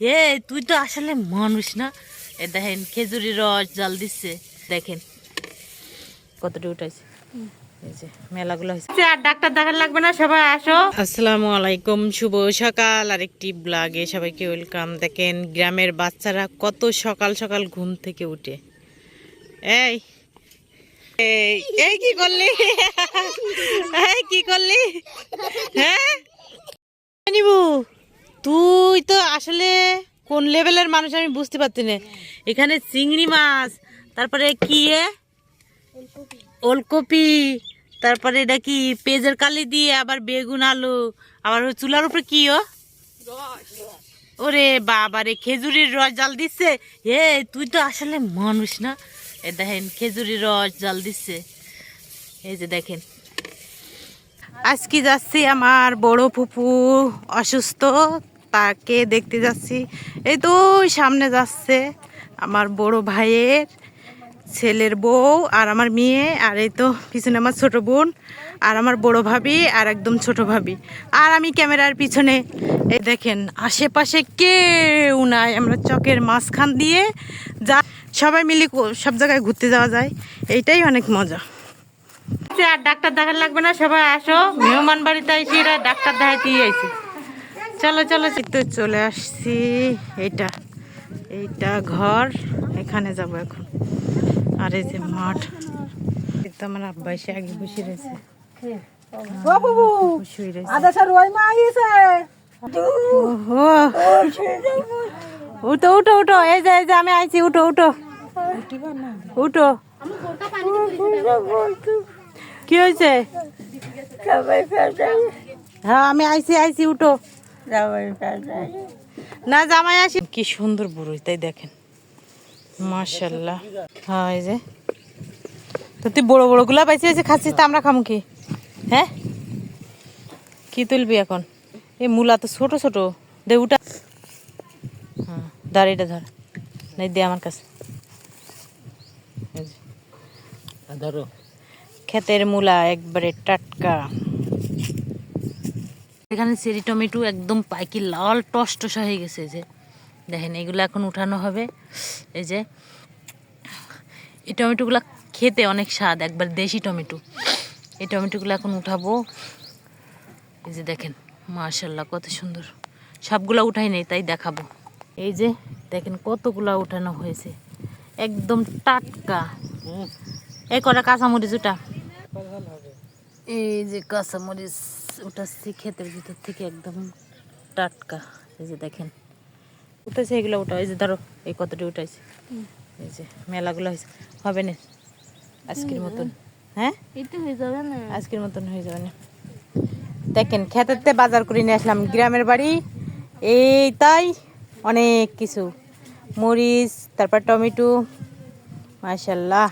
এ তুই তো আসলে মানুষ না? এ দেখেন খেজুরি রস জল দিচ্ছে। দেখেন কতটা উঠাইছে। মেলাগুলো হয়েছে। আর ডাক্তার দেখার লাগবে না? সবাই আসো। আসসালামু আলাইকুম শুভ সকাল। আরেকটি ব্লগে সবাইকে ওয়েলকাম। দেখেন গ্রামের বাচ্চারা কত সকাল সকাল ঘুম থেকে উঠে। এই এই এই কি করলি? এই কি করলি? হ্যাঁ? নিবু তুই তো আসলে কোন লেভেলের মানুষ আমি বুঝতে পারছি না। এখানে চিংড়ি মাছ, তারপরে কি ওলকপি। তারপরে এটা কি? পেঁয়াজের কালি দিয়ে আবার বেগুন, আলু, আবার ওই চুলার উপরে কি ও? ওরে বাবা রে, খেজুরির রস জাল দিচ্ছে। হে তুই তো আসলে মানুষ না। এ দেখেন, খেজুরির রস জাল দিচ্ছে। এই যে দেখেন। আজকে যাচ্ছি আমার বড় ফুপু অসুস্থ। তাকে দেখতে যাচ্ছি। এই তো সামনে যাচ্ছে আমার বড় ভাইয়ের ছেলের বউ আর আমার মেয়ে আর এই তো পিছনে আমার ছোট বোন আর আমার বড় ভাবি আর একদম ছোট ভাবি। আর আমি ক্যামেরার পিছনে এই দেখেন আশেপাশে কেউ নাই। আমরা চকের মাঝখান দিয়ে যা সবাই মিলে সব জায়গায় ঘুরতে যাওয়া যায়। এইটাই অনেক মজা। আচ্ছা, আর ডাক্তার দেখার লাগবে না সবাই আসো। মেহমান বাড়িতে এসে এরা ডাক্তার দেখাইতে আইছে চলো চলো তো চলে আসছি। এইটা এইটা ঘর। এখানে যাব এখন। আর এই যে মাঠ। তো আমার আব্বা এসে আগে বসে রয়েছে। উঠো উঠো উঠো। এই যে এই যে আমি আইছি উঠো উঠো। উঠো। কি হয়েছে? হ্যাঁ আমি আইছি আইছি উঠো। না জামাই আসি। কি সুন্দর বুড়ো তাই দেখেন। মার্শাল্লাহ হ্যাঁ এই যে। তো তুই বড় বড়গুলা পাইছি এসে খাচ্ছিস তা আমরা খামু কি? হ্যাঁ? কি তুলবি এখন? এই মূলা তো ছোট ছোট। দে উঠা। হ্যাঁ দাঁড়িয়েটা ধর। নাই দে আমার কাছে। ধরো। ক্ষেতের মূলা একবারে টাটকা। এখানে চেরি টমেটো একদম পাইকি লাল টস টসা হয়ে গেছে যে। দেখেন এগুলো এখন উঠানো হবে। এই যে এই টমেটোগুলো খেতে অনেক স্বাদ একবার দেশি টমেটো। এই টমেটোগুলো এখন উঠাবো। এই যে দেখেন মার্শাল্লাহ কত সুন্দর। সবগুলা উঠাই নেই তাই দেখাবো। এই যে দেখেন কতগুলা উঠানো হয়েছে। একদম টাটকা। এই কটা কাঁচামরিচ ওটা এই যে কাঁচামরিচ। উঠাচ্ছি ক্ষেতের ভিতর থেকে একদম টাটকা। এই যে দেখেন। উঠেছে এগুলো উঠা এই যে ধরো এই কতটি উঠাইছে? এই যে মেলাগুলো হয়েছে। হবে না? আজকের মতন। হ্যাঁ? আজকের মতন হয়ে যাবে না। দেখেন খেতেতে বাজার করে নিয়ে আসলাম গ্রামের বাড়ি। এই তাই অনেক কিছু। মরিচ তারপর টমেটো মাশাল্লাহ